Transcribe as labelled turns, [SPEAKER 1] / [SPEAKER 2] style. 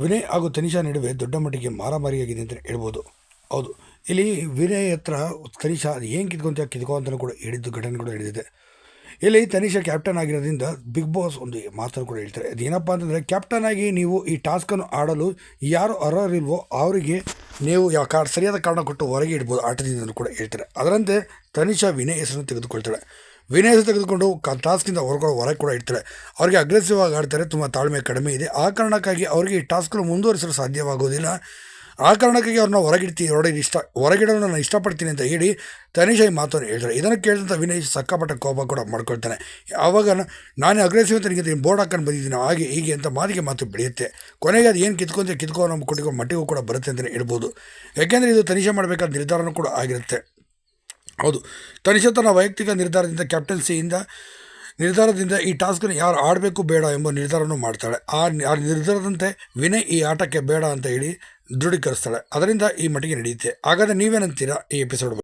[SPEAKER 1] ವಿನಯ್ ಹಾಗೂ ತನಿಷಾ ನಡುವೆ ದೊಡ್ಡ ಮಟ್ಟಿಗೆ ಮಾರಾಮಾರಿಯಾಗಿದೆ ಅಂತ ಹೇಳ್ಬೋದು. ಹೌದು, ಇಲ್ಲಿ ವಿನಯ್ ಹತ್ರ ತನಿಷಾ ಏನು ಕಿತ್ಕೊಂತ ಕಿತ್ಕೊ ಅಂತಲೂ ಕೂಡ ಹೇಳಿದ್ದು, ಘಟನೆ ಕೂಡ ಹೇಳಿದೆ ಇಲ್ಲಿ ತನಿಷಾ ಕ್ಯಾಪ್ಟನ್ ಆಗಿರೋದ್ರಿಂದ ಬಿಗ್ ಬಾಸ್ ಒಂದು ಮಾತನ್ನು ಕೂಡ ಹೇಳ್ತಾರೆ. ಅದೇನಪ್ಪ ಅಂತಂದರೆ ಕ್ಯಾಪ್ಟನ್ ಆಗಿ ನೀವು ಈ ಟಾಸ್ಕನ್ನು ಆಡಲು ಯಾರು ಅರ್ಹರಿಲ್ವೋ ಅವರಿಗೆ ನೀವು ಯಾವ ಕಾ ಸರಿಯಾದ ಕಾರಣ ಕೊಟ್ಟು ಹೊರಗೆ ಇಡ್ಬೋದು ಆಟದಿಂದ ಕೂಡ ಹೇಳ್ತಾರೆ. ಅದರಂತೆ ತನಿಷಾ ವಿನಯ್ ಹೆಸರನ್ನು ತೆಗೆದುಕೊಳ್ತಾಳೆ. ವಿನಯ್ ತೆಗೆದುಕೊಂಡು ಟಾಸ್ಕಿಂದ ಹೊರಗಡೆ ಹೊರಗೆ ಕೂಡ ಇಡ್ತಾರೆ ಅವರಿಗೆ ಅಗ್ರೆಸಿವ್ ಆಗಿ ಆಡ್ತಾರೆ, ತುಂಬ ತಾಳ್ಮೆ ಕಡಿಮೆ ಇದೆ. ಆ ಕಾರಣಕ್ಕಾಗಿ ಅವರಿಗೆ ಈ ಟಾಸ್ಕ್ಗಳು ಮುಂದುವರಿಸಲು ಸಾಧ್ಯವಾಗೋದಿಲ್ಲ ಆ ಕಾರಣಕ್ಕಾಗಿ ಅವ್ರನ್ನ ಹೊರಗಿಡ್ತೀನಿ ಹೊರಗೆ ಇಷ್ಟ ಹೊರಗಿಡಲು ನಾನು ಇಷ್ಟಪಡ್ತೀನಿ ಅಂತ ಹೇಳಿ ತನಿಷಾ ಈ ಮಾತನ್ನು ಹೇಳ್ತಾರೆ. ಇದನ್ನು ಕೇಳಿದಂಥ ವಿನಯ್ ಸಕ್ಕಪಟ್ಟ ಕೋಪ ಕೂಡ ಮಾಡ್ಕೊಳ್ತಾನೆ. ಆವಾಗ ನಾನೇ ಅಗ್ರೆಸಿವ್ ಅಂತ ನಿಮಗೆ ಬೋರ್ಡ್ ಹಾಕೊಂಡು ಬಂದಿದ್ದೀನಿ, ಹಾಗೆ ಹೀಗೆ ಅಂತ ಮಾತಿಗೆ ಮಾತು ಬೆಳೆಯುತ್ತೆ. ಕೊನೆಗೆ ಅದು ಏನು ಕಿತ್ಕೊಂತ ಕಿತ್ಕೊ ನಮ್ಮ ಕೊಟ್ಟಿಗೋ ಮಟ್ಟಿಗೂ ಕೂಡ ಬರುತ್ತೆ ಅಂತಲೇ ಹೇಳ್ಬೋದು. ಯಾಕೆಂದರೆ ಇದು ತನಿಷೆ ಮಾಡಬೇಕಾದ ನಿರ್ಧಾರನೂ ಕೂಡ ಆಗಿರುತ್ತೆ. ಹೌದು. ತನಿಷಾ ತನ್ನ ವೈಯಕ್ತಿಕ ನಿರ್ಧಾರದಿಂದ, ಕ್ಯಾಪ್ಟನ್ಸಿಯಿಂದ, ನಿರ್ಧಾರದಿಂದ ಈ ಟಾಸ್ಕನ್ನು ಯಾರು ಆಡಬೇಕು ಬೇಡ ಎಂಬ ನಿರ್ಧಾರವನ್ನು ಮಾಡ್ತಾಳೆ. ಆ ಆ ನಿರ್ಧಾರದಂತೆ ವಿನಯ್ ಈ ಆಟಕ್ಕೆ ಬೇಡ ಅಂತ ಹೇಳಿ ದೃಢೀಕರಿಸ್ತಾಳೆ. ಅದರಿಂದ ಈ ಮಟ್ಟಿಗೆ ನಡೆಯುತ್ತೆ. ಹಾಗಾದರೆ ನೀವೇನಂತೀರಾ ಈ ಎಪಿಸೋಡ್